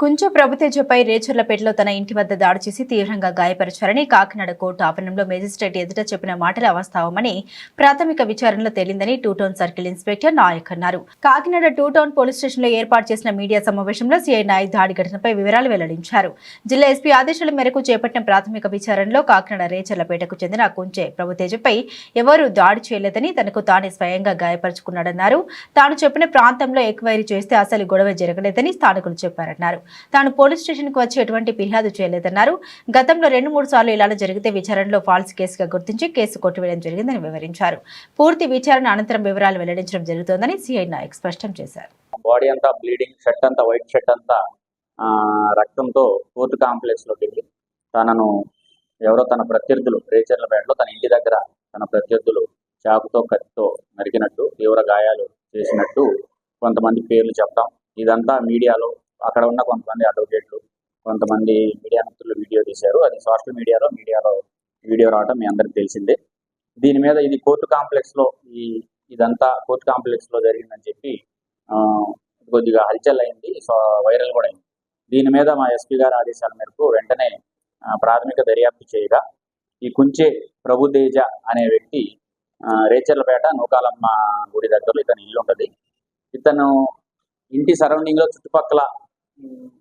కుంచ ప్రభుతేజపై రేచర్లపేటలో తన ఇంటి వద్ద దాడి చేసి తీవ్రంగా గాయపరిచారని కాకినాడ కోర్టు ఆవరణంలో మేజిస్ట్రేట్ ఎదుట చెప్పిన మాటలు అవాస్తవమని ప్రాథమిక విచారణలో తేలిందని two town circle inspector Nayak అన్నారు. కాకినాడ టూ టౌన్ పోలీస్ స్టేషన్లో ఏర్పాటు చేసిన మీడియా సమావేశంలో సీఐ నాయక్ దాడి ఘటనపై వివరాలు వెల్లడించారు. జిల్లా ఎస్పీ ఆదేశాల మేరకు చేపట్టిన ప్రాథమిక విచారణలో కాకినాడ రేచర్లపేటకు చెందిన కుంచే ప్రభుతేజపై ఎవరూ దాడి చేయలేదని తనకు తానే స్వయంగా గాయపరుచుకున్నాడన్నారు. తాను చెప్పిన ప్రాంతంలో ఎక్వైరీ చేస్తే అసలు గొడవ జరగలేదని స్థానికులు చెప్పారన్నారు. తాను పోలీస్ స్టేషన్కు వచ్చి ఎటువంటి ఫిర్యాదు చేయలేదన్నారు. గతంలో రెండు మూడు సార్లు ఇలా జరిగితే విచారణలో ఫాల్స్ కేసుగా గుర్తించి కేసు కొట్టివేయడం జరిగిందని వివరించారు. పూర్తి విచారణ అనంతరం వివరాలు వెల్లడించడం జరుగుతోందని సిఐ నాయక్ స్పష్టం చేశారు. బాడీ అంతా బ్లీడింగ్ షర్ట్ అంతా వైట్ షర్ట్ అంతా ఆ, రక్తంతో కోర్టు కాంప్లెక్స్లోకి వెళ్ళి తనను ఎవరో తన ప్రత్యర్థులు రేచర్లపేటలో తన ఇంటి దగ్గర తన ప్రత్యర్థులు చాకుతో కత్తితో నరికినట్టు తీవ్ర గాయాలు చేసినట్టు కొంతమంది పేర్లు చెప్తాం. ఇదంతా మీడియాలో అక్కడ ఉన్న కొంతమంది అడ్వకేట్లు కొంతమంది మీడియా మిత్రులు వీడియో తీశారు. అది సోషల్ మీడియాలో మీడియాలో వీడియో రావడం మీ అందరికి తెలిసిందే. దీని మీద ఇది కోర్టు కాంప్లెక్స్లో ఈ ఇదంతా కోర్టు కాంప్లెక్స్లో జరిగిందని చెప్పి ఆ, కొద్దిగా హల్చల్ అయింది సో వైరల్ కూడా అయింది. దీని మీద మా ఎస్పీ గారి ఆదేశాల మేరకు వెంటనే ప్రాథమిక దర్యాప్తు చేయగా ఈ కుంచే ప్రభుతేజ అనే వ్యక్తి రేచర్లపేట నూకాలమ్మ గుడి దగ్గరలో ఇతని ఇల్లు ఉంటుంది. ఇతను ఇంటి సరౌండింగ్లో చుట్టుపక్కల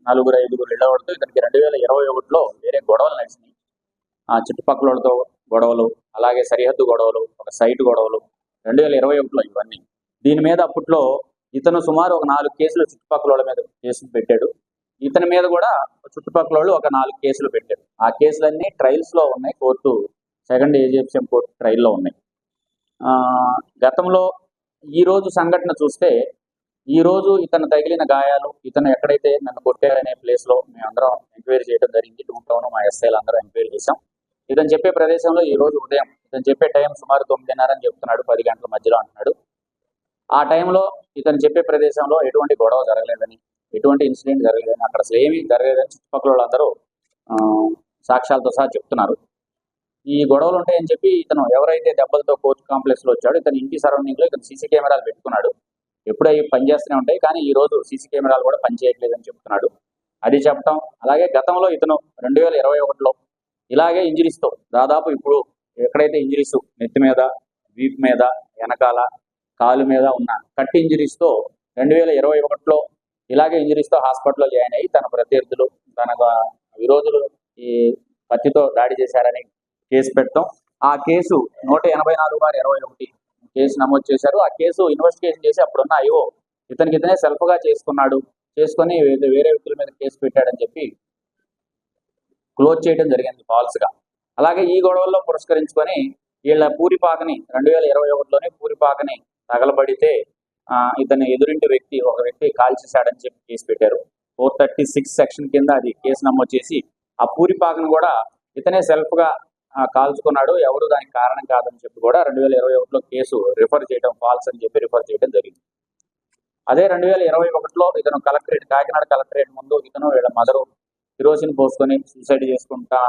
నలుగురు ఐదుగురు ఇళ్ళవాడితో ఇతనికి రెండు వేల ఇరవై ఒకటిలో వేరే గొడవలు నడిచినాయి. ఆ చుట్టుపక్కల వాళ్ళతో గొడవలు అలాగే సరిహద్దు గొడవలు ఒక సైట్ గొడవలు రెండు వేల ఇరవై ఒకటిలో ఇవన్నీ. దీని మీద అప్పట్లో ఇతను సుమారు ఒక నాలుగు కేసులు చుట్టుపక్కల వాళ్ళ మీద కేసులు పెట్టాడు. ఇతని మీద కూడా చుట్టుపక్కల వాళ్ళు ఒక నాలుగు కేసులు పెట్టారు. ఆ కేసులన్నీ ట్రయల్స్లో ఉన్నాయి. కోర్టు సెకండ్ ఏజిఎఫ్సిఎం కోర్టు ట్రయల్లో ఉన్నాయి. గతంలో ఈ రోజు సంఘటన చూస్తే ఈ రోజు ఇతను తగిలిన గాయాలు ఇతను ఎక్కడైతే నన్ను కొట్టారనే ప్లేస్లో మేమందరం ఎంక్వైరీ చేయడం జరిగింది. టూ టౌన్ మా ఎస్ఐలు అందరం ఎంక్వైరీ చేశాం. ఇతను చెప్పే ప్రదేశంలో ఈ రోజు ఉదయం ఇతను చెప్పే టైం సుమారు తొమ్మిదిన్నర అని చెప్తున్నాడు పది గంటల మధ్యలో అంటున్నాడు. ఆ టైంలో ఇతను చెప్పే ప్రదేశంలో ఎటువంటి గొడవ జరగలేదని ఎటువంటి ఇన్సిడెంట్ జరగలేదని అక్కడ అసలు ఏమీ జరగలేదని చుట్టుపక్కల వాళ్ళందరూ ఆ, సాక్ష్యాలతో సహా చెప్తున్నారు. ఈ గొడవలు ఉంటాయని చెప్పి ఇతను ఎవరైతే దెబ్బలతో కోచ్ కాంప్లెక్స్లో వచ్చాడో ఇతను ఇంటి సరౌండింగ్లో ఇతను సీసీ కెమెరాలు పెట్టుకున్నాడు. ఎప్పుడు అవి పనిచేస్తూనే ఉంటాయి. కానీ ఈ రోజు సీసీ కెమెరాలు కూడా పనిచేయట్లేదని చెప్తున్నాడు. అది చెప్పటం అలాగే గతంలో ఇతను రెండు వేల ఇరవై ఒకటిలో ఇలాగే ఇంజరీస్తో దాదాపు ఇప్పుడు ఎక్కడైతే ఇంజరీస్ నెత్తి మీద వీప్ మీద వెనకాల కాలు మీద ఉన్న కట్ ఇంజరీస్తో రెండు వేల ఇరవై ఒకటిలో ఇలాగే ఇంజరీస్తో హాస్పిటల్లో జాయిన్ అయ్యి తన ప్రత్యర్థులు తన విరోధులు ఈ కత్తితో దాడి చేశారని కేసు పెట్టడం ఆ కేసు నూట ఎనభై నాలుగు బార్ ఇరవై ఒకటి కేసు నమోదు చేశారు. ఆ కేసు ఇన్వెస్టిగేషన్ చేసి అప్పుడున్న అయ్యో ఇతనికి ఇతనే సెల్ఫ్గా చేసుకున్నాడు. చేసుకొని వేరే వ్యక్తుల మీద కేసు పెట్టాడని చెప్పి క్లోజ్ చేయడం జరిగింది ఫాల్స్గా. అలాగే ఈ గొడవల్లో పురస్కరించుకొని వీళ్ళ పూరిపాకని రెండు వేల ఇరవై ఒకటిలోనే పూరిపాకని తగలబడితే ఇతని ఎదురింటి వ్యక్తి ఒక వ్యక్తి కాల్చేశాడని చెప్పి కేసు పెట్టారు. ఫోర్ థర్టీ సిక్స్ సెక్షన్ కింద అది కేసు నమోదు చేసి ఆ పూరిపాకను కూడా ఇతనే సెల్ఫ్గా కాల్చుకున్నాడు. ఎవరు దానికి కారణం కాదని చెప్పి కూడా రెండు వేల ఇరవై ఒకటిలో కేసు రిఫర్ చేయడం ఫాల్స్ అని చెప్పి రిఫర్ చేయడం జరిగింది. అదే రెండు వేల ఇరవై ఒకటిలో ఇతను కలెక్టరేట్ కాకినాడ కలెక్టరేట్ ముందు ఇతను వీళ్ళ మదరు కిరోసిన్ పోసుకొని సూసైడ్ చేసుకుంటా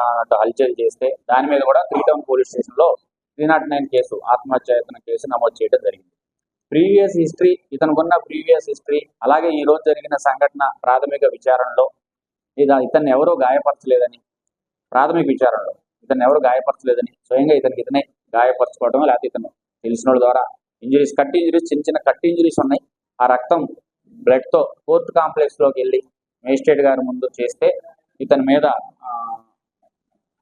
హల్చల్ చేస్తే దాని మీద కూడా త్రీటౌన్ పోలీస్ స్టేషన్లో త్రీ నాట్ నైన్ కేసు ఆత్మహత్యాయత్న కేసు నమోదు చేయడం జరిగింది. ప్రీవియస్ హిస్టరీ ఇతనుకున్న ప్రీవియస్ హిస్టరీ అలాగే ఈ రోజు జరిగిన సంఘటన ప్రాథమిక విచారణలో ఇద ఇతన్ని ఎవరూ గాయపరచలేదని ప్రాథమిక విచారణలో ఇతను ఎవరు గాయపరచలేదని స్వయంగా ఇతనికి ఇతనే గాయపరచుకోవడం లేకపోతే ఇతను తెలిసిన వాళ్ళ ద్వారా ఇంజరీస్ కట్ ఇంజరీస్ చిన్న చిన్న కట్ ఇంజరీస్ ఉన్నాయి. ఆ రక్తం బ్లడ్తో కోర్టు కాంప్లెక్స్లోకి వెళ్ళి మేజిస్ట్రేట్ గారి ముందు చేస్తే ఇతని మీద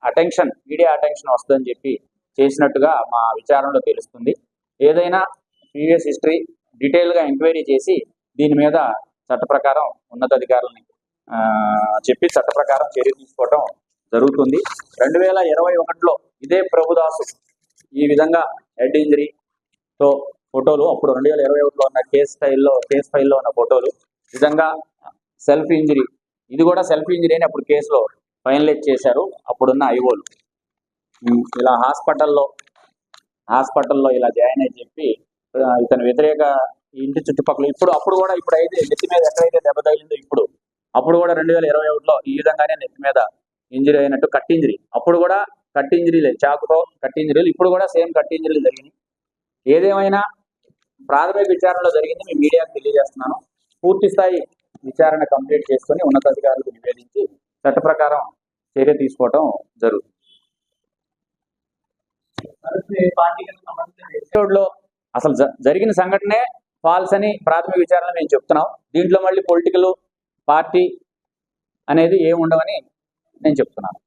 అటెన్షన్ మీడియా అటెన్షన్ వస్తుందని చెప్పి చేసినట్టుగా మా విచారణలో తెలుస్తుంది. ఏదైనా ప్రీవియస్ హిస్టరీ డీటెయిల్గా ఎంక్వైరీ చేసి దీని మీద చట్ట ప్రకారం ఉన్నతాధికారులని చెప్పి చట్ట ప్రకారం చర్య తీసుకోవడం జరుగుతుంది. రెండు వేల ఇరవై ఒకటిలో ఇదే ప్రభుదాసు ఈ విధంగా హెడ్ ఇంజరీతో ఫోటోలు అప్పుడు రెండు వేల ఇరవై ఒకటిలో ఉన్న కేస్ స్టైల్లో కేస్ ఫైల్లో ఉన్న ఫోటోలు నిజంగా సెల్ఫ్ ఇంజరీ ఇది కూడా సెల్ఫ్ ఇంజరీ అని అప్పుడు కేసులో ఫైనలైజ్ చేశారు. అప్పుడున్న ఐఓలు ఇలా హాస్పిటల్లో హాస్పిటల్లో ఇలా జాయిన్ అయి చెప్పి ఇతని వ్యతిరేక ఇంటి చుట్టుపక్కల ఇప్పుడు అప్పుడు కూడా ఇప్పుడు అయితే నెత్తి మీద ఎక్కడైతే దెబ్బ తగిలిందో ఇప్పుడు అప్పుడు కూడా రెండు వేల ఇరవై ఒకటిలో ఈ విధంగానే నెత్తి మీద ఇంజరీ అయినట్టు కట్ ఇంజరీ. అప్పుడు కూడా కట్ ఇంజరీలే చాకుతో కట్ ఇంజరీలు ఇప్పుడు కూడా సేమ్ కట్ ఇంజరీలు జరిగినాయి ఏదేమైనా ప్రాథమిక విచారణలో జరిగింది. మీ మీడియాకు తెలియజేస్తున్నాను. పూర్తి స్థాయి విచారణ కంప్లీట్ చేసుకొని ఉన్నతాధికారులకు నివేదించి చట్ట ప్రకారం చర్య తీసుకోవటం జరుగుతుంది. ఎపిసోడ్లో అసలు జరిగిన సంఘటనే ఫాల్స్ అని ప్రాథమిక విచారణ మేము చెప్తున్నాం. దీంట్లో మళ్ళీ పొలిటికల్ పార్టీ అనేది ఏమి ఉండవని నేను చెప్తున్నాను